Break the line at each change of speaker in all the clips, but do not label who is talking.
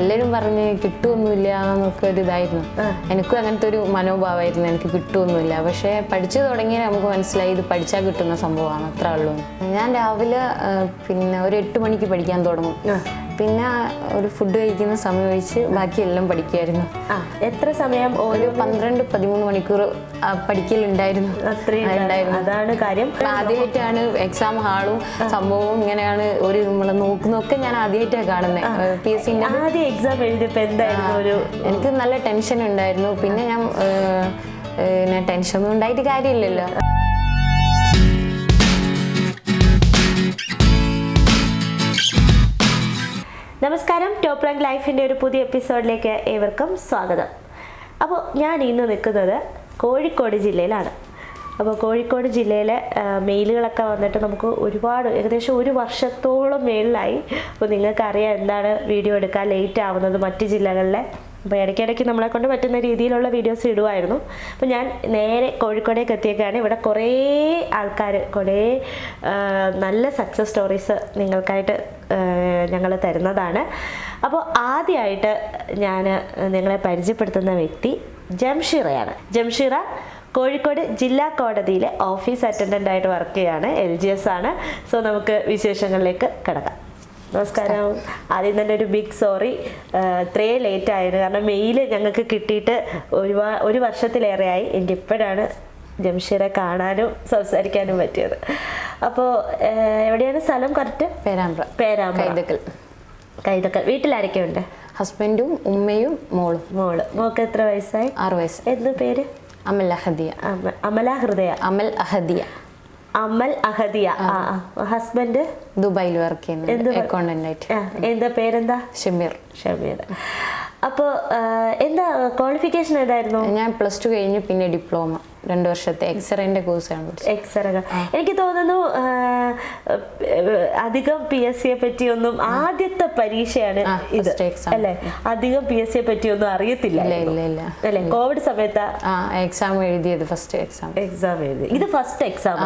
എല്ലാവരും പറഞ്ഞ് കിട്ടുമൊന്നുമില്ല എന്നൊക്കെ ഒരു ഇതായിരുന്നു. എനിക്കും അങ്ങനത്തെ ഒരു മനോഭാവമായിരുന്നു. എനിക്ക് കിട്ടുമൊന്നുമില്ല പക്ഷേ പഠിച്ചു തുടങ്ങിയാൽ നമുക്ക് മനസ്സിലായി ഇത് പഠിച്ചാൽ കിട്ടുന്ന സംഭവമാണ്. അത്ര ഉള്ളൂ. ഞാൻ രാവിലെ പിന്നെ ഒരു എട്ട് മണിക്ക് പഠിക്കാൻ തുടങ്ങും. പിന്നെ ഒരു ഫുഡ് കഴിക്കുന്ന സമയം ഒഴിച്ച് ബാക്കിയെല്ലാം പഠിക്കുമായിരുന്നു
ആ എത്ര സമയം
ഒരു പന്ത്രണ്ട് പതിമൂന്ന് മണിക്കൂർ പഠിക്കലുണ്ടായിരുന്നു.
അത്രയും അതാണ് കാര്യം.
ആദ്യമായിട്ടാണ് എക്സാം ഹാളും സംഭവവും ഇങ്ങനെയാണ് ഒരു നമ്മളെ നോക്കുന്നൊക്കെ ഞാൻ ആദ്യമായിട്ടാണ് കാണുന്നത് പി എസ് സിന്റെ
ആദ്യ എക്സാം എഴുതിയപ്പോ എന്തായിരുന്നു ഒരു
എനിക്ക് നല്ല ടെൻഷൻ ഉണ്ടായിരുന്നു. പിന്നെ ഞാൻ ടെൻഷൻ ഒന്നും ടെൻഷനൊന്നും ഉണ്ടായിട്ട് കാര്യമില്ലല്ലോ.
നമസ്കാരം. ടോപ്പ് റാങ്ക് ലൈഫിന്റെ ഒരു പുതിയ എപ്പിസോഡിലേക്ക് ഏവർക്കും സ്വാഗതം. അപ്പോൾ ഞാൻ ഇന്ന് നിൽക്കുന്നത് കോഴിക്കോട് ജില്ലയിലാണ്. അപ്പോൾ കോഴിക്കോട് ജില്ലയിലെ മെയിലുകളൊക്കെ വന്നിട്ട് നമുക്ക് ഒരുപാട് ഏകദേശം ഒരു വർഷത്തോളം മേളിലായി. അപ്പോൾ നിങ്ങൾക്കറിയാം എന്താണ് വീഡിയോ എടുക്കാൻ ലേറ്റ് ആവുന്നത് മറ്റ് ജില്ലകളിലെ. അപ്പോൾ ഇടയ്ക്കിടയ്ക്ക് നമ്മളെ കൊണ്ട് പറ്റുന്ന രീതിയിലുള്ള വീഡിയോസ് ഇടുമായിരുന്നു അപ്പോൾ ഞാൻ നേരെ കോഴിക്കോടേക്ക് എത്തിയേക്കാണ്. ഇവിടെ കുറേ ആൾക്കാർ കുറേ നല്ല സക്സസ് സ്റ്റോറീസ് നിങ്ങൾക്കായിട്ട് ഞങ്ങൾ തരുന്നതാണ്. അപ്പോൾ ആദ്യമായിട്ട് ഞാൻ നിങ്ങളെ പരിചയപ്പെടുത്തുന്ന വ്യക്തി ജംഷീറയാണ്. ജംഷീറ കോഴിക്കോട് ജില്ലാ കോടതിയിലെ ഓഫീസ് അറ്റൻഡന്റ് ആയിട്ട് വർക്ക് ചെയ്യുകയാണ് എൽ ജി എസ് ആണ്. സോ നമുക്ക് വിശേഷങ്ങളിലേക്ക് കിടക്കാം. നമസ്കാരം. ആദ്യം തന്നെ ഒരു ബിഗ് സോറി ഇത്രയും ലേറ്റ് ആയിരുന്നു കാരണം മെയിൽ ഞങ്ങൾക്ക് കിട്ടിയിട്ട് ഒരുപാ ഒരു വർഷത്തിലേറെയായി. എനിക്ക് ഇപ്പോഴാണ് ജംഷീറെ കാണാനും സംസാരിക്കാനും പറ്റിയത്. അപ്പോൾ എവിടെയാണ് സ്ഥലം കറക്റ്റ്
പേരാമ്പ്ര.
പേരാമ്പ്ര.
കൈതക്കൽ.
കൈതക്കൽ. വീട്ടിലാരൊക്കെ ഉണ്ട്
ഹസ്ബൻഡും ഉമ്മയും മോളും.
മോൾ. മോൾക്ക് എത്ര വയസ്സായി?
ആറ് വയസ്സ്.
എന്ത് പേര്?
അമൽ അഹദിയ.
അമ- അമല ഹൃദയ.
അമൽ അഹദിയ.
അമൽ അഹദിയ. ആ. ഹസ്ബൻഡ്
ദുബായിൽ വർക്ക് ചെയ്യുന്നത് അക്കൗണ്ടന്റ് ആയിട്ട്.
എന്താ പേരെന്താ?
ഷമീർ.
ഷമീർ. അപ്പോൾ എന്താ ക്വാളിഫിക്കേഷൻ ഏതായിരുന്നു?
ഞാൻ പ്ലസ് ടു കഴിഞ്ഞ് പിന്നെ ഡിപ്ലോമ. രണ്ട് വർഷത്തെ എക്സ്റേന്റെ കോഴ്സാണ്
എക്സറകൾ. എനിക്ക് തോന്നുന്നു അധികം പി എസ് സിയെ പറ്റിയൊന്നും ആദ്യത്തെ പരീക്ഷയാണ് ഇത്. അല്ലെ? അധികം പി എസ് സിയെ പറ്റിയൊന്നും അറിയത്തില്ല അല്ലേ? കോവിഡ് സമയത്ത്?
എക്സാം എഴുതിയത് ഫസ്റ്റ് എക്സാം
എക്സാം എഴുതി. ഇത് ഫസ്റ്റ് എക്സാം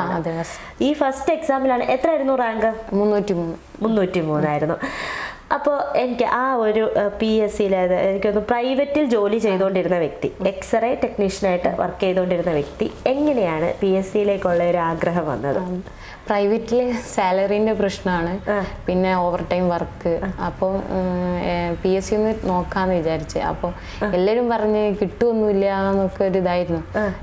ഈ ഫസ്റ്റ് എക്സാമിലാണ് എത്രയായിരുന്നു റാങ്ക്
മുന്നൂറ്റി മൂന്ന്
മുന്നൂറ്റി മൂന്നായിരുന്നു അപ്പോൾ എനിക്ക് ആ ഒരു പി എസ് സിയിൽ എനിക്കൊന്ന് പ്രൈവറ്റിൽ ജോലി ചെയ്തുകൊണ്ടിരുന്ന വ്യക്തി എക്സ്റേ ടെക്നീഷ്യനായിട്ട് വർക്ക് ചെയ്തുകൊണ്ടിരുന്ന വ്യക്തി എങ്ങനെയാണ് പി എസ് സിയിലേക്കുള്ള ഒരു ആഗ്രഹം വന്നത്?
പ്രൈവറ്റിൽ സാലറിന്റെ പ്രശ്നമാണ് പിന്നെ ഓവർ ടൈം വർക്ക് അപ്പോൾ പി എസ് സി ഒന്ന് നോക്കാന്ന് വിചാരിച്ച്. അപ്പോൾ എല്ലാരും പറഞ്ഞ് കിട്ടുമൊന്നുമില്ല എന്നൊക്കെ ഒരു ഇതായിരുന്നു.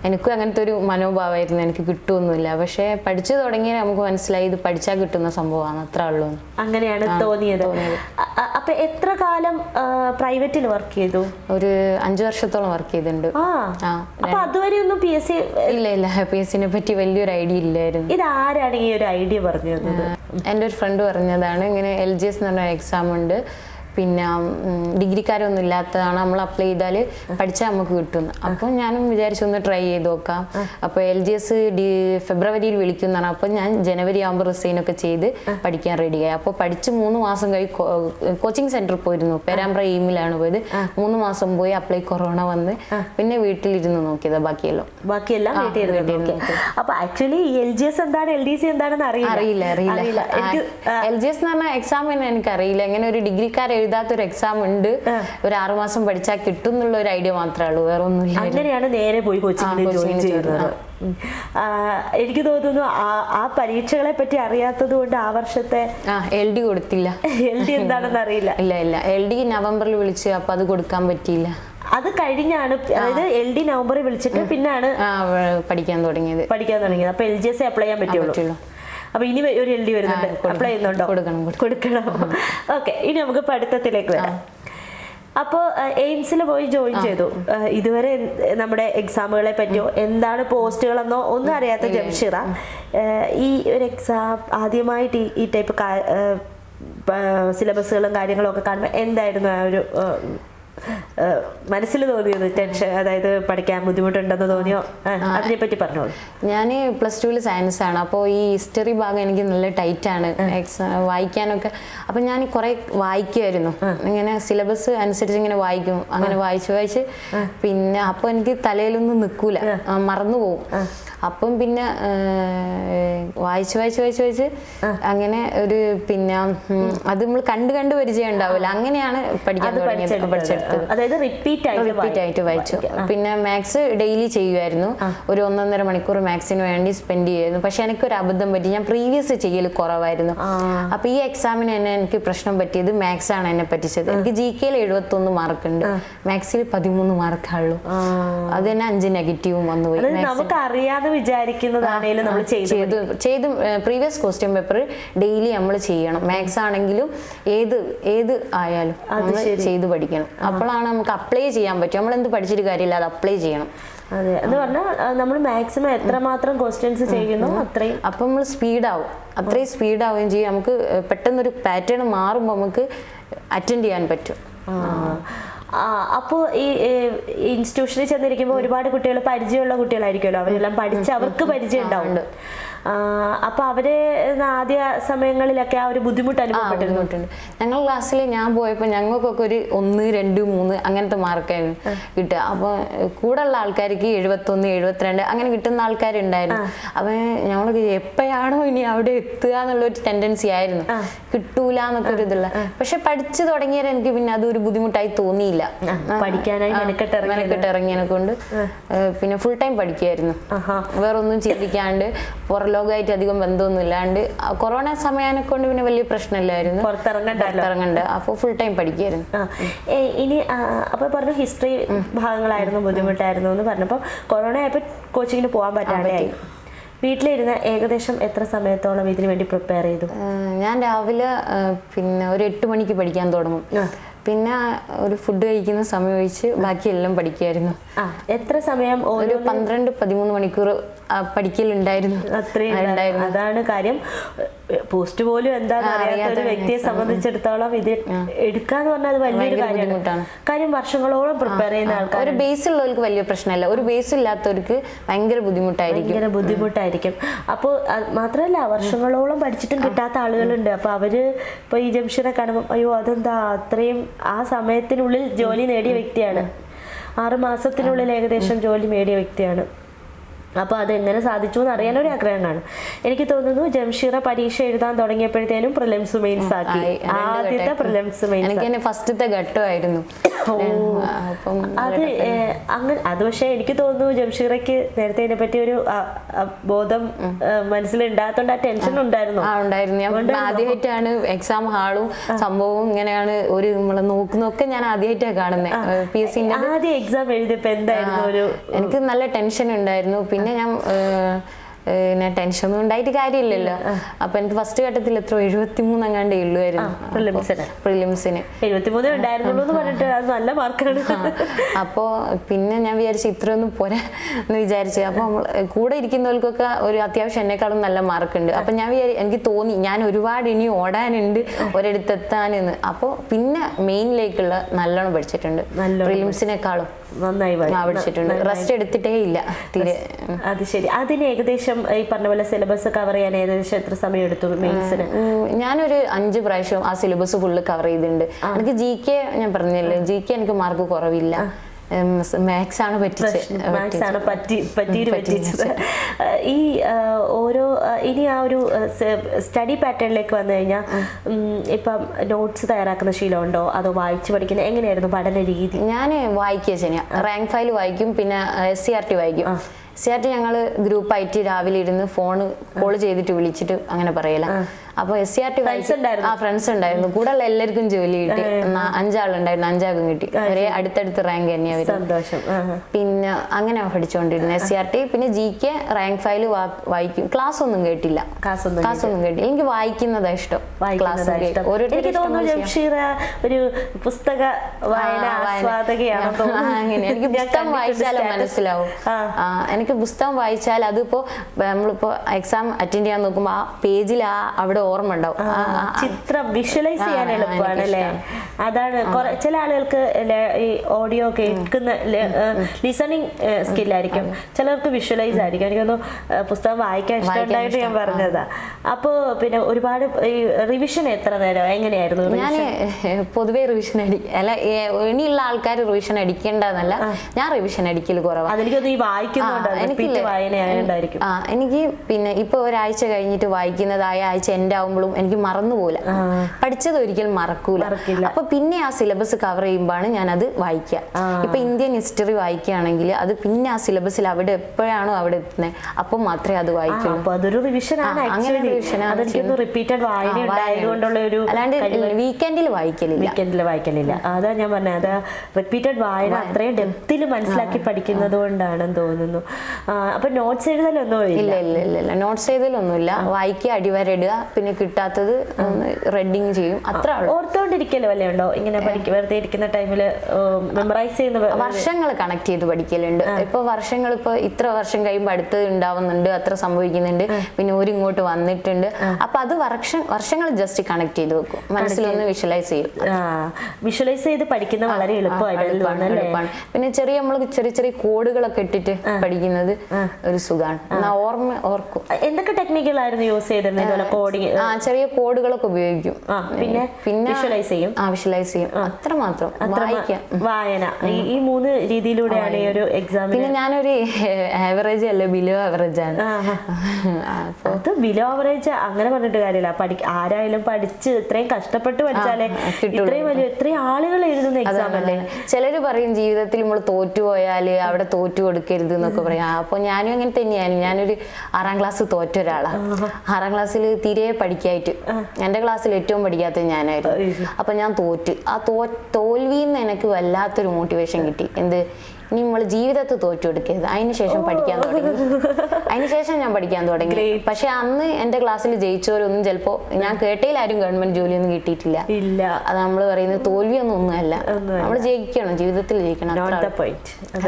എനിക്കും അങ്ങനത്തെ ഒരു മനോഭാവമായിരുന്നു. എനിക്ക് കിട്ടുമൊന്നുമില്ല പക്ഷേ പഠിച്ചു തുടങ്ങിയാൽ നമുക്ക് മനസ്സിലായി ഇത് പഠിച്ചാൽ കിട്ടുന്ന സംഭവമാണ്. അത്ര ഉള്ളൂ.
അങ്ങനെയാണ് തോന്നിയത്. അപ്പൊ എത്ര കാലം പ്രൈവറ്റിൽ വർക്ക് ചെയ്തു?
ഒരു അഞ്ചു വർഷത്തോളം വർക്ക് ചെയ്തിട്ടുണ്ട്.
അതുവരെ ഒന്നും പി എസ് സി
ഇല്ല ഇല്ല. പി എസ് സിനെ പറ്റി വലിയൊരു ഐഡിയ ഇല്ലായിരുന്നു.
ഇത് ആരാണ് ഈ ഒരു ഐഡിയ പറഞ്ഞു തന്നത്
എന്റെ ഒരു ഫ്രണ്ട് പറഞ്ഞതാണ് ഇങ്ങനെ എൽ ജി എസ് എന്ന് പറഞ്ഞ എക്സാം ഉണ്ട്. പിന്നെ ഡിഗ്രിക്കാരൊന്നും ഇല്ലാത്തതാണ് നമ്മൾ അപ്ലൈ ചെയ്താൽ പഠിച്ചാൽ നമുക്ക് കിട്ടും. അപ്പം ഞാനും വിചാരിച്ചു ഒന്ന് ട്രൈ ചെയ്ത് നോക്കാം. അപ്പോൾ എൽ ജി എസ് ഡി ഫെബ്രുവരിയിൽ വിളിക്കുന്നതാണ്. അപ്പോൾ ഞാൻ ജനുവരി ആകുമ്പോൾ റിസൈൻ ഒക്കെ ചെയ്ത് പഠിക്കാൻ റെഡിയായി അപ്പോൾ പഠിച്ച് മൂന്ന് മാസം കഴി കോച്ചിങ് സെന്ററിൽ പോയിരുന്നു. പേരാമ്പ്ര ഈമിലാണ് പോയത്. മൂന്ന് മാസം പോയി അപ്ലൈ കൊറോണ വന്ന് പിന്നെ വീട്ടിലിരുന്ന് നോക്കിയത് ബാക്കിയെല്ലാം.
ബാക്കിയെല്ലാം. അപ്പൊ ആക്ച്വലി എൽ ജി എസ് എന്താണ് എൽ ഡി സി എന്താണെന്ന് അറിയില്ല.
അറിയില്ല അറിയില്ല. എൽ ജി എസ് എന്ന് പറഞ്ഞാൽ എക്സാം തന്നെ എനിക്ക് അറിയില്ല ഇങ്ങനെ ഒരു ഡിഗ്രിക്കാർ എഴുതാത്തൊരു എക്സാം ഉണ്ട്. ഒരു ആറുമാസം പഠിച്ചാൽ കിട്ടും എന്നുള്ള ഒരു ഐഡിയ മാത്രമേ ഉള്ളൂ. വേറെ ഒന്നുമില്ല
അങ്ങനെയാണ് നേരെ പോയി ജോയിൻ ചെയ്യുന്നത്. എനിക്ക് തോന്നുന്നു ആ- പരീക്ഷകളെ പറ്റി അറിയാത്തത് കൊണ്ട് ആ വർഷത്തെ
എൽ ഡി കൊടുത്തില്ല.
എൽ ഡി എന്താണെന്ന് അറിയില്ല.
ഇല്ല ഇല്ല. എൽ ഡി നവംബറിൽ വിളിച്ച് അപ്പൊ അത് കൊടുക്കാൻ പറ്റിയില്ല.
അത് കഴിഞ്ഞാണ് അതായത് എൽ ഡി നവംബറിൽ വിളിച്ചിട്ട് പിന്നാണ്
പഠിക്കാൻ തുടങ്ങിയത്.
പഠിക്കാൻ തുടങ്ങിയത്. അപ്പൊ എൽ ജി എസ് അപ്ലൈ ചെയ്യാൻ പറ്റുള്ളൂ. അപ്പൊ ഇനി ഒരു എൽ ഡി വരുന്നുണ്ട്. അപ്ലൈ ചെയ്യുന്നുണ്ടോ?
കൊടുക്കണം,
ഓക്കെ ഇനി നമുക്ക് പഠിത്തത്തിലേക്ക് വരാം. അപ്പോൾ എയിംസിൽ പോയി ജോയിൻ ചെയ്തു. ഇതുവരെ നമ്മുടെ എക്സാമുകളെ പറ്റിയോ എന്താണ് പോസ്റ്റുകളെന്നോ ഒന്നും അറിയാത്ത ജംഷിറ. ഈ ഒരു എക്സാം ആദ്യമായിട്ട് ഈ- ടൈപ്പ് സിലബസുകളും കാര്യങ്ങളും ഒക്കെ കാണുമ്പോൾ എന്തായിരുന്നു ആ ഒരു മനസ്സിൽ തോന്നിയത് ടെൻഷൻ അതായത് പഠിക്കാൻ ബുദ്ധിമുട്ടുണ്ടെന്ന് തോന്നിയോ? അതിനെ അതിനെപ്പറ്റി പറഞ്ഞോളൂ
ഞാൻ പ്ലസ് ടുവിൽ സയൻസ് ആണ്. അപ്പോൾ ഈ ഹിസ്റ്ററി ഭാഗം എനിക്ക് നല്ല ടൈറ്റ് ആണ്. എക്സാം വായിക്കാനൊക്കെ. അപ്പം ഞാൻ കുറെ വായിക്കുമായിരുന്നു ഇങ്ങനെ സിലബസ് അനുസരിച്ച് ഇങ്ങനെ വായിക്കും. അങ്ങനെ വായിച്ച് വായിച്ച്. പിന്നെ അപ്പോൾ എനിക്ക് തലയിലൊന്നും നിൽക്കൂല മറന്നു പോകും അപ്പം പിന്നെ വായിച്ച് വായിച്ച് വായിച്ച് വായിച്ച് അങ്ങനെ ഒരു പിന്നെ അത് നമ്മൾ കണ്ട് കണ്ട് പരിചയം ഉണ്ടാവില്ല അങ്ങനെയാണ് പഠിക്കാൻ തുടങ്ങിയത്
പഠിച്ചെടുത്തത്. അതായത് റിപ്പീറ്റ് ആയിട്ട്
റിപ്പീറ്റ് ആയിട്ട് വായിച്ചു. പിന്നെ മാത്സ് ഡെയിലി ചെയ്യുമായിരുന്നു. ഒരു ഒന്നൊന്നര മണിക്കൂർ മാത്സിന് വേണ്ടി സ്പെൻഡ് ചെയ്യുമായിരുന്നു. പക്ഷെ എനിക്കൊരു അബദ്ധം പറ്റി. ഞാൻ പ്രീവിയസ് ചെയ്യൽ കുറവായിരുന്നു. അപ്പൊ ഈ എക്സാമിന് തന്നെ എനിക്ക് പ്രശ്നം പറ്റിയത് മാത്സ് ആണ് എന്നെ പറ്റിച്ചത്. എനിക്ക് ജി കെയിൽ എഴുപത്തി ഒന്ന് മാർക്ക് ഉണ്ട്. മാത്സിൽ പതിമൂന്ന് മാർക്കാളു അത് തന്നെ അഞ്ച് നെഗറ്റീവും വന്നു പോയി.
നമുക്ക് അറിയാതെ വിചാരിക്കുന്നതാണേലും നമ്മൾ ചെയ്തു
ചെയ്ത്. പ്രീവിയസ് ക്വസ്റ്റ്യൻ പേപ്പർ ഡെയിലി നമ്മൾ ചെയ്യണം. മാത്സ് ആണെങ്കിലും ഏത് ഏത് ആയാലും നമ്മൾ ചെയ്ത് പഠിക്കണം. അപ്പോഴാണ് നമുക്ക് അപ്ലൈ ചെയ്യാൻ പറ്റും നമ്മൾ എന്ത് പഠിച്ചിട്ട് കാര്യമില്ല അത് അപ്ലൈ ചെയ്യണം.
അതെ. എന്ന് പറഞ്ഞാൽ നമ്മൾ മാക്സിമം എത്രമാത്രം ക്വസ്റ്റ്യൻസ് ചെയ്യുന്നു അത്രയും
അപ്പം നമ്മൾ സ്പീഡാവും അത്രയും സ്പീഡാവുകയും ചെയ്യും. നമുക്ക് പെട്ടെന്നൊരു പാറ്റേൺ മാറുമ്പോൾ നമുക്ക് അറ്റൻഡ് ചെയ്യാൻ പറ്റും.
അപ്പോൾ ഈ ഇൻസ്റ്റിറ്റ്യൂഷനിൽ ചെന്നിരിക്കുമ്പോൾ ഒരുപാട് കുട്ടികൾ പരിചയമുള്ള കുട്ടികളായിരിക്കുമല്ലോ. അവരെല്ലാം പഠിച്ച് അവർക്ക് പരിചയം ഉണ്ടാവും അപ്പൊ അവർ ആദ്യ സമയങ്ങളിലൊക്കെ ആ ഒരു ബുദ്ധിമുട്ട്
ആ
അനുഭവപ്പെട്ടിരുന്നു
ഞങ്ങൾ ക്ലാസ്സിൽ ഞാൻ പോയപ്പോൾ ഞങ്ങൾക്കൊക്കെ ഒരു ഒന്ന് രണ്ട് മൂന്ന് അങ്ങനത്തെ മാർക്ക് കിട്ടുക. അപ്പോൾ കൂടെയുള്ള ആൾക്കാർക്ക് എഴുപത്തൊന്ന് എഴുപത്തിരണ്ട് അങ്ങനെ കിട്ടുന്ന ആൾക്കാരുണ്ടായിരുന്നു. അപ്പം ഞങ്ങൾക്ക് എപ്പോഴാണോ ഇനി അവിടെ എത്തുക എന്നുള്ള ഒരു ടെൻഡൻസി ആയിരുന്നു കിട്ടൂല എന്നൊക്കെ ഒരു ഇതുള്ള. പക്ഷെ പഠിച്ചു തുടങ്ങിയാൽ എനിക്ക് പിന്നെ അത് ഒരു ബുദ്ധിമുട്ടായി തോന്നിയില്ല.
പഠിക്കാനായി
ഇറങ്ങിയതിനെ കൊണ്ട് പിന്നെ ഫുൾ ടൈം പഠിക്കുമായിരുന്നു
ആഹാ.
വേറൊന്നും ചിന്തിക്കാണ്ട് പുറലോകമായിട്ട് അധികം ബന്ധമൊന്നും ഇല്ലാണ്ട് കൊറോണ സമയാനെ കൊണ്ട് പിന്നെ വലിയ പ്രശ്നമില്ലായിരുന്നു. പുറത്തിറങ്ങണ്ട അപ്പോൾ ഫുൾ ടൈം പഠിക്കായിരുന്നു.
ഇനി അപ്പോൾ അപ്പൊ പറഞ്ഞു ഹിസ്റ്ററി ഭാഗങ്ങളായിരുന്നു ബുദ്ധിമുട്ടായിരുന്നു എന്ന് പറഞ്ഞപ്പോൾ കൊറോണ ആയപ്പോൾ കോച്ചിങ്ങിന് പോകാൻ പറ്റാതെയായി വീട്ടിലിരുന്ന് ഏകദേശം എത്ര സമയത്തോളം ഇതിനു വേണ്ടി പ്രിപ്പയർ ചെയ്തു?
ഞാൻ രാവിലെ പിന്നെ ഒരു എട്ട് മണിക്ക് പഠിക്കാൻ തുടങ്ങും. പിന്നെ ഒരു ഫുഡ് കഴിക്കുന്ന സമയം ഒഴിച്ച് ബാക്കിയെല്ലാം പഠിക്കുമായിരുന്നു
എത്ര സമയം
ഒരു പന്ത്രണ്ട് പതിമൂന്ന് മണിക്കൂർ പഠിക്കലുണ്ടായിരുന്നു.
അത്രയും അതാണ് കാര്യം. പോസ്റ്റ് പോലും എന്താണെന്ന് അറിയാത്ത ഒരു വ്യക്തിയെ സംബന്ധിച്ചിടത്തോളം ഇത് എടുക്കാന്ന് പറഞ്ഞാൽ അത് വലിയൊരു കാര്യമാണ്. കാര്യം വർഷങ്ങളോളം പ്രിപ്പയർ ചെയ്യുന്ന ആൾക്കാർ
ഒരു ബേസ് ഉള്ളവർക്ക് വലിയ പ്രശ്നമല്ല. ഒരു ബേസ് ഇല്ലാത്തവർക്ക് ഭയങ്കര ബുദ്ധിമുട്ടായിരിക്കും.
ഭയങ്കര ബുദ്ധിമുട്ടായിരിക്കും. അപ്പോൾ മാത്രമല്ല വർഷങ്ങളോളം പഠിച്ചിട്ടും കിട്ടാത്ത ആളുകളുണ്ട്. അപ്പോൾ അവർ ഇപ്പോൾ ഈ ജംഷനെ കാണുമ്പോൾ അയ്യോ അതെന്താ? അത്രയും ആ സമയത്തിനുള്ളിൽ ജോലി നേടിയ വ്യക്തിയാണ്. ആറ് മാസത്തിനുള്ളിൽ ഏകദേശം ജോലി നേടിയ വ്യക്തിയാണ്. അപ്പോൾ അതെങ്ങനെ സാധിച്ചു എന്ന് അറിയാനൊരു ആഗ്രഹം കാണും. എനിക്ക് തോന്നുന്നു ജംഷീറ പരീക്ഷ എഴുതാൻ തുടങ്ങിയപ്പോഴത്തേനും പ്രിലിംസ് മെയിൻസ് ആക്കി. ആദ്യത്തെ. പ്രിലിംസ് മെയിൻസ്
എനിക്ക് ഫസ്റ്റത്തെ ഘട്ടമായിരുന്നു.
അത് അങ്ങനെ അത് പക്ഷേ എനിക്ക് തോന്നുന്നു ജംഷീറയ്ക്ക് നേരത്തെ ഇതിനെ പറ്റി ഒരു ബോധം മനസ്സിൽ മനസ്സിലുണ്ടാകത്തോണ്ട് ആ ടെൻഷൻ ഉണ്ടായിരുന്നു.
ഉണ്ടായിരുന്നു. ഞാൻ ആദ്യമായിട്ടാണ് എക്സാം ഹാളും സംഭവവും ഇങ്ങനെയാണ് ഒരു നമ്മളെ നോക്കുന്നൊക്കെ ഞാൻ ആദ്യമായിട്ടാണ് കാണുന്നത് പി എസ് സി
ആദ്യം എക്സാം എഴുതിയപ്പോ എന്തായിരുന്നു ഒരു
എനിക്ക് നല്ല ടെൻഷൻ ഉണ്ടായിരുന്നു. പിന്നെ ഞാൻ ടെൻഷൻ ഒന്നും ഉണ്ടായിട്ട് കാര്യമില്ലല്ലോ. അപ്പൊ എനിക്ക് ഫസ്റ്റ് ഘട്ടത്തിൽ എത്ര എഴുപത്തി അങ്ങാണ്ടേ ഉള്ളുവായിരുന്നു
പ്രിലിംസിന്
പ്രിലിംസിന്
എഴുപത്തിമൂന്നേ ഉണ്ടായിരുന്നുള്ളൂ എന്ന് പറഞ്ഞിട്ട് അത് നല്ല മാർക്കാണ്.
അപ്പോൾ പിന്നെ ഞാൻ വിചാരിച്ചു ഇത്രയൊന്നും പോരാ എന്ന് വിചാരിച്ചു. അപ്പോൾ കൂടെ ഇരിക്കുന്നവർക്കൊക്കെ ഒരു അത്യാവശ്യം എന്നെക്കാളും നല്ല മാർക്ക് ഉണ്ട് അപ്പം ഞാൻ എനിക്ക് തോന്നി ഞാൻ ഒരുപാട് ഇനി ഓടാനുണ്ട് ഒരിടത്ത് എത്താനെന്ന് അപ്പോൾ പിന്നെ മെയിനിലേക്കുള്ള നല്ലോണം പഠിച്ചിട്ടുണ്ട്. പ്രിലിംസിനേക്കാളും പഠിച്ചിട്ടുണ്ട്. റെസ്റ്റ് എടുത്തിട്ടേ ഇല്ല. തീരെ.
അത് ശരി. അതിന് ഏകദേശം ഈ പറഞ്ഞ പോലെ സിലബസ് കവർ ചെയ്യാൻ ഏകദേശം എത്ര സമയം എടുത്തു മെയിൻസിന്
ഞാനൊരു അഞ്ച് പ്രാവശ്യം ആ സിലബസ് ഫുള്ള് കവർ ചെയ്തിട്ടുണ്ട്. എനിക്ക് ജി കെ ഞാൻ പറഞ്ഞില്ലേ ജി കെ എനിക്ക് മാർക്ക് കുറവില്ല. മാത്സ് ആണ്
മാത്സ് ആണ് പറ്റി പറ്റിയിട്ട് പറ്റിച്ചത്. ഈ ഓരോ ഇനി ആ ഒരു സ്റ്റഡി പാറ്റേണിലേക്ക് വന്നു കഴിഞ്ഞാൽ ഇപ്പം നോട്ട്സ് തയ്യാറാക്കുന്ന ശീലമുണ്ടോ? അതോ വായിച്ചു പഠിക്കുന്ന എങ്ങനെയായിരുന്നു പഠന രീതി?
ഞാൻ വായിക്കുക ചെയ്യാം റാങ്ക് ഫയൽ വായിക്കും പിന്നെ എസ് സി ആർ ടി വായിക്കും. ഗ്രൂപ്പ് ഞങ്ങൾ ഗ്രൂപ്പായിട്ട് രാവിലെ ഇരുന്ന് ഫോൺ കോൾ ചെയ്തിട്ട് വിളിച്ചിട്ട് അങ്ങനെ പറയല. അപ്പൊ എസ് സി ആർ ടി
ഉണ്ടായിരുന്നോ?
ആ ഫ്രണ്ട്സ് ഉണ്ടായിരുന്നു. കൂടെ ഉള്ള എല്ലാവർക്കും ജോലി കിട്ടി. അഞ്ചാളുണ്ടായിരുന്നു. അഞ്ചാൾക്കും കിട്ടി. ഒരേ അടുത്തടുത്ത് റാങ്ക് തന്നെയാ വരുന്നത്
സന്തോഷം.
പിന്നെ അങ്ങനെ പഠിച്ചുകൊണ്ടിരുന്നു എസ് സി ആർ ടി പിന്നെ ജി കെ റാങ്ക് ഫയൽ വായിക്കും. ക്ലാസ് ഒന്നും കേട്ടില്ല. ക്ലാസ് ഒന്നും കേട്ടില്ല. എനിക്ക് വായിക്കുന്നതാ ഇഷ്ടം. ക്ലാസ്.
എനിക്ക് തോന്നുന്നു ജംഷീറ ഒരു പുസ്തക വായന
അങ്ങനെ. എനിക്ക് പുസ്തകം വായിച്ചാലും മനസ്സിലാവും. എനിക്ക് പുസ്തകം വായിച്ചാൽ അതിപ്പോ നമ്മളിപ്പോ എക്സാം അറ്റൻഡ് ചെയ്യാൻ നോക്കുമ്പോ ആ പേജിൽ ആ അവിടെ ഓർമ്മ ഉണ്ടാവും.
ചിത്രം വിഷ്വലൈസ് ചെയ്യാൻ എളുപ്പമാണ് അല്ലേ? അതാണ് ചില ആളുകൾക്ക് ഈ ഓഡിയോ കേൾക്കുന്ന ലിസണിങ് സ്കില്ലായിരിക്കും ചിലർക്ക് വിഷ്വലൈസ് ആയിരിക്കും. എനിക്കൊന്ന് പുസ്തകം വായിക്കാൻ ഇഷ്ടമുണ്ടായിട്ട് ഞാൻ പറഞ്ഞതാ. അപ്പോ പിന്നെ ഒരുപാട് ഈ റിവിഷൻ എത്ര നേരം? എങ്ങനെയായിരുന്നു
ഞാൻ പൊതുവേ റിവിഷൻ അടി അല്ല ഇനിയുള്ള ആൾക്കാർ റിവിഷൻ അടിക്കേണ്ടതല്ല. ഞാൻ റിവിഷൻ അടിക്കൽ കുറവാണ് ആ എനിക്ക് പിന്നെ ഇപ്പൊ ഒരാഴ്ച കഴിഞ്ഞിട്ട് വായിക്കുന്നതായ ആഴ്ച എന്റെ ആവുമ്പോഴും എനിക്ക് മറന്നുപോല പഠിച്ചത് ഒരിക്കലും മറക്കൂല. അപ്പൊ പിന്നെ ആ സിലബസ് കവർ ചെയ്യുമ്പോഴാണ് ഞാൻ അത് വായിക്കുക ഇപ്പൊ ഇന്ത്യൻ ഹിസ്റ്ററി വായിക്കുകയാണെങ്കിൽ അത് പിന്നെ ആ സിലബസിൽ അവിടെ എപ്പോഴാണോ അവിടെ എത്തുന്നത് അപ്പം മാത്രമേ അത്
വായിക്കൂ
വായിക്കുള്ളൂ.
അപ്പൊ അതൊരു റിവിഷൻ
അങ്ങനെ
റിവിഷൻ റിപ്പീറ്റഡ് വായന ഒരു
അല്ലാണ്ട് വീക്കെൻഡിൽ വായിക്കലില്ല.
വീക്കെൻഡിൽ വായിക്കലില്ല. അതാ ഞാൻ പറഞ്ഞത് അത് റിപ്പീറ്റഡ് വായന അത്രയും ഡെപ്തിൽ മനസ്സിലാക്കി പഠിക്കുന്നത് കൊണ്ടാണെന്ന് തോന്നുന്നു. അപ്പൊ നോട്ട്സ് എഴുതലൊന്നും
ഇല്ല.
ഇല്ല
ഇല്ല ഇല്ല ഇല്ല. നോട്ട്സ് എഴുതലൊന്നുമില്ല. വായിക്കുക അടിവരയിടുക പിന്നെ കിട്ടാത്തത് ഒന്ന് റെഡിങ് ചെയ്യും. അത്ര
ഓർത്തോണ്ടിരിക്കലോ വല്ലേ ഉണ്ടോ? ഇങ്ങനെ പഠിക്ക വെറുതെ ഇരിക്കുന്ന ടൈമിൽ മെമ്മറൈസ് ചെയ്യുന്ന
വർഷങ്ങൾ കണക്ട് ചെയ്ത് പഠിക്കലുണ്ട്. ഇപ്പൊ വർഷങ്ങൾ ഇപ്പൊ ഇത്ര വർഷം കഴിയുമ്പോൾ അടുത്ത് ഉണ്ടാവുന്നുണ്ട് അത്ര സംഭവിക്കുന്നുണ്ട്. പിന്നെ ഒരു ഇങ്ങോട്ട് വന്നിട്ടുണ്ട്. അപ്പൊ അത് വർഷം വർഷങ്ങൾ ജസ്റ്റ് കണക്ട് ചെയ്ത് വെക്കും. മനസ്സിലൊന്ന് വിഷ്വലൈസ് ചെയ്യും.
വിഷ്വലൈസ് ചെയ്ത് പഠിക്കുന്ന വളരെ എളുപ്പമാണ്
എളുപ്പമാണ് പിന്നെ ചെറിയ നമ്മൾ ചെറിയ ചെറിയ കോഡുകളൊക്കെ ഇട്ടിട്ട് പഠിക്കുന്നത് ഒരു സുഖമാണ് ഓർമ്മ ഓർക്കും.
എന്തൊക്കെ ടെക്നിക്കുകളായിരുന്നു യൂസ് ചെയ്തിരുന്നത്? കോഡിങ്
ചെറിയ കോഡുകളൊക്കെ ഉപയോഗിക്കും.
പിന്നെ
പിന്നെ
വിഷ്വലൈസ് ചെയ്യും.
ആ വിഷ്വലൈസ് ചെയ്യും. അത്ര മാത്രം.
വായന. ഈ മൂന്ന് രീതിയിലൂടെയാണ് ഈ ഒരു എക്സാം
പിന്നെ ഞാനൊരു ആവറേജ് അല്ല ബിലോ ആവറേജ് ആണ്.
അത് ബിലോ ആവറേജ് അങ്ങനെ പറഞ്ഞിട്ട് കാര്യമില്ല. പഠി ആരായാലും പഠിച്ച് ഇത്രയും കഷ്ടപ്പെട്ട് പഠിച്ചാലേ. ഇത്രയും വലിയ ഇത്രയും ആളുകൾ എഴുതുന്ന എക്സാം അല്ലേ?
ചിലര് പറയും ജീവിതത്തിൽ നമ്മൾ തോറ്റുപോയാൽ അവിടെ തോറ്റു കൊടുക്കരുത് എന്നൊക്കെ പറയാം. അപ്പൊ ഞാനും അങ്ങനെ തന്നെയാണ്. ഞാനൊരു ആറാം ക്ലാസ് തോറ്റ ഒരാളാണ് ആറാം ക്ലാസ്സിൽ തീരെ പഠിക്കായിട്ട്. എന്റെ ക്ലാസ്സിൽ ഏറ്റവും പഠിക്കാത്തത് ഞാനായിരുന്നു. അപ്പൊ ഞാൻ തോറ്റ്. ആ തോ തോൽവിന്ന് എനിക്ക് വല്ലാത്തൊരു മോട്ടിവേഷൻ കിട്ടി. എന്ത്? ഇനി നമ്മൾ ജീവിതത്തിൽ തോറ്റു കൊടുക്കരുത് അതിനുശേഷം പഠിക്കാൻ തുടങ്ങി. അതിനുശേഷം ഞാൻ പഠിക്കാൻ തുടങ്ങി. പക്ഷെ അന്ന് എന്റെ ക്ലാസ്സിൽ ജയിച്ചവരൊന്നും ചിലപ്പോ ഞാൻ കേട്ടയിലാരും ഗവൺമെന്റ് ജോലിയൊന്നും കിട്ടിയിട്ടില്ല.
ഇല്ല.
അത് നമ്മൾ പറയുന്നത് തോൽവിയൊന്നും ഒന്നുമല്ല. നമ്മൾ ജയിക്കണം. ജീവിതത്തിൽ ജയിക്കണം.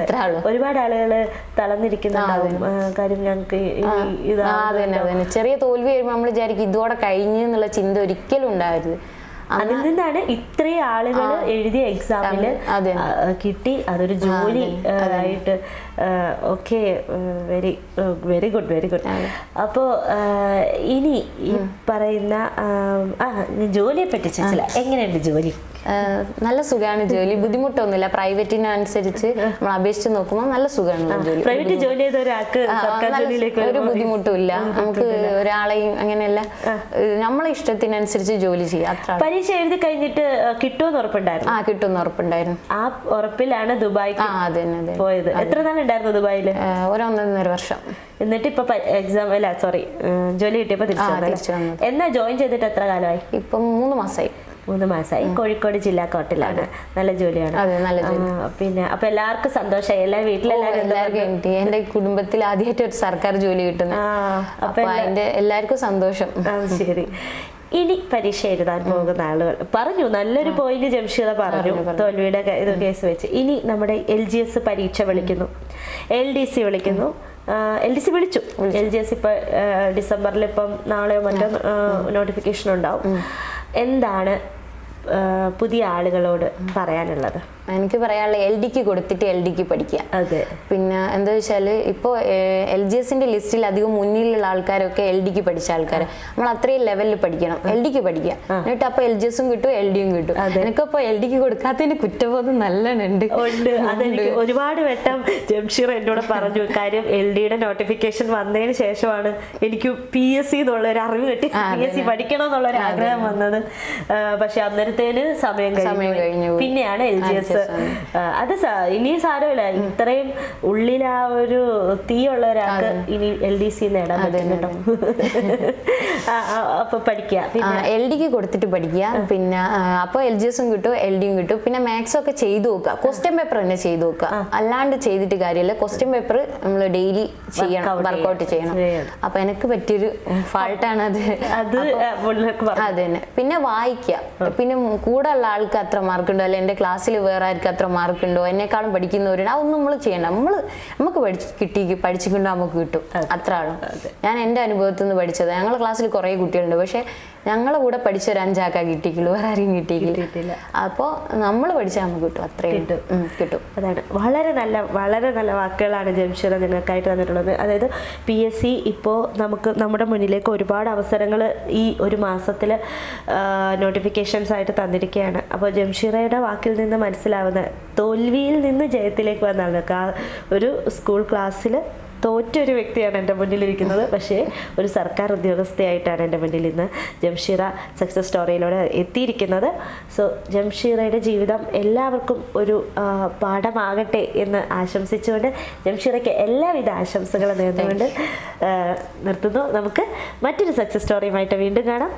അത്ര ആൾ.
ഒരുപാട് ആളുകൾ തളർന്നിരിക്കുന്നുണ്ടാവും. കാര്യം ഞങ്ങൾക്ക് ഇതാ
അതന്നെ അതന്നെ. ചെറിയ തോൽവി വരുമ്പോൾ നമ്മൾ വിചാരിക്കും ഇതോടെ കഴിഞ്ഞു എന്നുള്ള ചിന്ത ഒരിക്കലും ഉണ്ടാവരുത്.
അതിൽ നിന്നാണ് ഇത്രയും ആളുകൾ എഴുതിയ
എക്സാമിൽ.
കിട്ടി. അതൊരു ജോലി ആയിട്ട് okay very very good very good. അപ്പോൾ ഇനി ഈ പറയുന്ന ആ, ജോലിയെ പറ്റി ചോദിച്ചില്ല എങ്ങനെയുണ്ട് ജോലി?
നല്ല സുഖമാണ് ജോലി. ബുദ്ധിമുട്ടൊന്നുമില്ല. പ്രൈവറ്റിനനുസരിച്ച് നമ്മൾ അപേക്ഷിച്ച് നോക്കുമ്പോൾ നല്ല സുഖമാണ് ജോലി.
പ്രൈവറ്റ് ജോലി
ഒരു ബുദ്ധിമുട്ടുമില്ല. നമുക്ക് ഒരാളെയും അങ്ങനെയല്ല. നമ്മളെ ഇഷ്ടത്തിനനുസരിച്ച് ജോലി ചെയ്യാം. അത്ര
പരീക്ഷ എഴുതി കഴിഞ്ഞിട്ട് കിട്ടുമെന്ന് ഉറപ്പുണ്ടായിരുന്നു?
ആ കിട്ടുമെന്ന് ഉറപ്പുണ്ടായിരുന്നു.
ആ ഉറപ്പിലാണ് ദുബായ്
ആ അതെ അതെ
പോയത്. എത്ര നാൾ ഉണ്ടായിരുന്നു
ദുബായിൽ ഒരൊന്നൊന്നര വർഷം.
എന്നിട്ട് ഇപ്പൊ എക്സാം അല്ല സോറി ജോലി കിട്ടിയപ്പോ തിരിച്ചു. എന്നാ ജോയിൻ ചെയ്തിട്ട് എത്ര കാലമായി?
ഇപ്പം മൂന്ന് മാസമായി
മൂന്ന് മാസമായി കോഴിക്കോട് ജില്ലാ കോർട്ടിലാണ്. നല്ല ജോലിയാണ്. പിന്നെ അപ്പൊ എല്ലാവർക്കും സന്തോഷമായി എല്ലാ വീട്ടിലെല്ലാവരും
എന്റെ കുടുംബത്തിൽ ആദ്യമായിട്ട് ഒരു സർക്കാർ ജോലി കിട്ടുന്നത്
ആ
അപ്പൊ അതിന്റെ എല്ലാവർക്കും സന്തോഷം.
ശരി. ഇനി പരീക്ഷ എഴുതാൻ പോകുന്ന ആളുകൾ. പറഞ്ഞു നല്ലൊരു പോയിന്റ് ജംഷീദ പറഞ്ഞു. തോൽവിയുടെ ഇത് കേസ് വെച്ച്. ഇനി നമ്മുടെ എൽ ജി എസ് പരീക്ഷ വിളിക്കുന്നു. എൽ ഡി സി വിളിക്കുന്നു. എൽ ഡി സി വിളിച്ചു. എൽ ജി എസ് ഇപ്പൊ ഡിസംബറിൽ ഇപ്പം നാളെയോ മറ്റോ നോട്ടിഫിക്കേഷൻ ഉണ്ടാവും. എന്താണ് പുതിയ ആളുകളോട് പറയാനുള്ളത്.
എനിക്ക് പറയാനുള്ള എൽ ഡിക്ക് കൊടുത്തിട്ട് എൽ ഡിക്ക് പഠിക്കുക. പിന്നെ എന്താ വെച്ചാൽ ഇപ്പോൾ എൽ ജി എസിന്റെ ലിസ്റ്റിൽ അധികം മുന്നിലുള്ള ആൾക്കാരൊക്കെ എൽ ഡിക്ക് പഠിച്ച ആൾക്കാർ നമ്മൾ അത്രയും ലെവലിൽ പഠിക്കണം. എൽ ഡിക്ക് പഠിക്കുക. എന്നിട്ട് അപ്പൊ എൽ ജി എസും കിട്ടും എൽ ഡിയും കിട്ടും. എനിക്കപ്പോ എൽ ഡിക്ക് കൊടുക്കാത്തതിന്റെ കുറ്റബോധം നല്ല ഉണ്ട്.
ഉണ്ട്. അതെനിക്ക് ഒരുപാട് വട്ടം ജംഷീർ എന്നോട് പറഞ്ഞു കാര്യം എൽ ഡിയുടെ നോട്ടിഫിക്കേഷൻ വന്നതിന് ശേഷമാണ് എനിക്ക് പി എസ് സി എന്നുള്ള ഒരു അറിവ് കിട്ടി. പി എസ് സി പഠിക്കണം എന്നുള്ള ഒരു ആഗ്രഹം വന്നത്. പക്ഷെ അന്നേരത്തേന് സമയം കഴിഞ്ഞു പിന്നെയാണ് എൽ ജി എസ് അത് ഇനിയും ഇനി സാരമില്ല ഇത്രയും ഉള്ളിൽ ആ ഒരു തീയുള്ള ഒരാൾക്ക് ഇനി എൽ ഡി സി നേടാൻ പറ്റും കേട്ടോ. അപ്പൊ പഠിക്കുക പിന്നെ
എൽ ഡിക്ക് കൊടുത്തിട്ട് പഠിക്കുക പിന്നെ അപ്പോൾ എൽ ജി എസും കിട്ടും എൽ ഡിയും കിട്ടും. പിന്നെ മാത്സ് ഒക്കെ ചെയ്തു നോക്കുക ക്വസ്റ്റ്യൻ പേപ്പർ തന്നെ ചെയ്തു നോക്കുക അല്ലാണ്ട് ചെയ്തിട്ട് കാര്യമില്ല. ക്വസ്റ്റ്യൻ പേപ്പർ നമ്മൾ ഡെയിലി ചെയ്യണം
വർക്ക്ഔട്ട്
വർക്കൗട്ട് ചെയ്യണം. അപ്പൊ എനിക്ക് പറ്റിയൊരു ഫാൾട്ടാണ് അത്
അത്
അത് തന്നെ പിന്നെ വായിക്കുക പിന്നെ കൂടെ ഉള്ള ആൾക്ക് അത്ര മാർക്ക് ഉണ്ടോ? അല്ലെ എന്റെ ക്ലാസ്സിൽ വേറെ ആർക്ക് അത്ര മാർക്കുണ്ടോ എന്നെക്കാളും പഠിക്കുന്നവരുണ്ട്. അതൊന്നും നമ്മൾ ചെയ്യണ്ട. നമ്മൾ നമുക്ക് പഠിച്ച് കിട്ടി പഠിച്ചിട്ടുണ്ടോ നമുക്ക് കിട്ടും. അത്ര ആളും ഞാൻ എന്റെ അനുഭവത്തിൽ നിന്ന് പഠിച്ചത്. ഞങ്ങളുടെ ക്ലാസ്സിൽ കുറേ കുട്ടികളുണ്ട്. പക്ഷെ ഞങ്ങളെ കൂടെ പഠിച്ച ഒരു അഞ്ചാക്ക കിട്ടിക്കുള്ളൂ വേറെ ആരെയും കിട്ടിയിട്ടില്ല. അപ്പോൾ നമ്മൾ പഠിച്ചാൽ നമുക്ക് കിട്ടും അത്രയും കിട്ടും. കിട്ടും.
അതാണ്. വളരെ നല്ല വളരെ നല്ല വാക്കുകളാണ് ജംഷീർ നിങ്ങൾക്കായിട്ട് തന്നിട്ടുള്ളത്. അതായത് പി എസ് സി ഇപ്പോൾ നമുക്ക് നമ്മുടെ മുന്നിലേക്ക് ഒരുപാട് അവസരങ്ങൾ ഈ ഒരു മാസത്തിൽ നോട്ടിഫിക്കേഷൻസ് ആയിട്ട് തന്നിരിക്കുകയാണ്. അപ്പോൾ ജംഷീറയുടെ വാക്കിൽ നിന്ന് മനസ്സിലാവുന്ന തോൽവിയിൽ നിന്ന് ജയത്തിലേക്ക് വന്നാൽ ആ ഒരു സ്കൂൾ ക്ലാസ്സിൽ തോറ്റൊരു വ്യക്തിയാണ് എന്റെ മുന്നിലിരിക്കുന്നത്. പക്ഷേ ഒരു സർക്കാർ ഉദ്യോഗസ്ഥയായിട്ടാണ് എന്റെ മുന്നിൽ ഇന്ന് ജംഷീറ സക്സസ് സ്റ്റോറിയിലൂടെ എത്തിയിരിക്കുന്നത്. സോ ജംഷീറയുടെ ജീവിതം എല്ലാവർക്കും ഒരു പാഠമാകട്ടെ എന്ന് ആശംസിച്ചുകൊണ്ട് ജംഷീറയ്ക്ക് എല്ലാവിധ ആശംസകളും നേർന്നുകൊണ്ട് നിർത്തുന്നു. നമുക്ക് മറ്റൊരു സക്സസ് സ്റ്റോറിയുമായിട്ട് വീണ്ടും കാണാം.